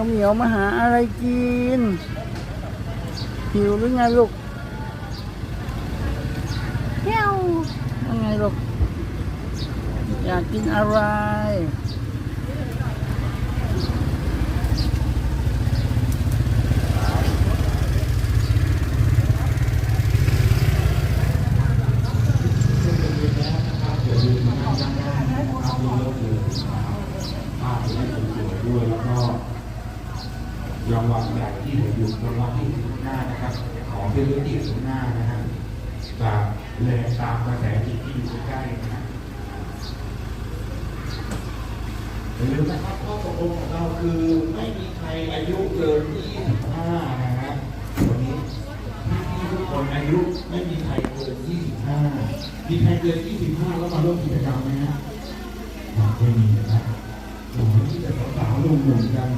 วเหมียวมาหาอะไรกิน หิวหรือไงลูกเหี้ยวว่าไงลูก อยากกินอะไร ภาพจะได้สวยๆด้วยแล้วก็ รางวัลใหญ่ที่เหลืออยู่รางวัลที่อยู่ข้างหน้านะครับ ของที่เหลือที่อยู่ข้างหน้านะฮะจะแรงตามกระแสจิตที่อยู่ใกล้ๆนะฮะอย่าลืมนะครับข้อตกลงของเราคือไม่มีใครอายุเกิน25นะฮะวันนี้พี่ๆทุกคนอายุไม่มีใครเกิน25มีใครเกิน25แล้วมาร่วมกิจกรรมไหมฮะไม่มีนะครับโอ้โหที่จะสาวๆหนุ่มๆกัน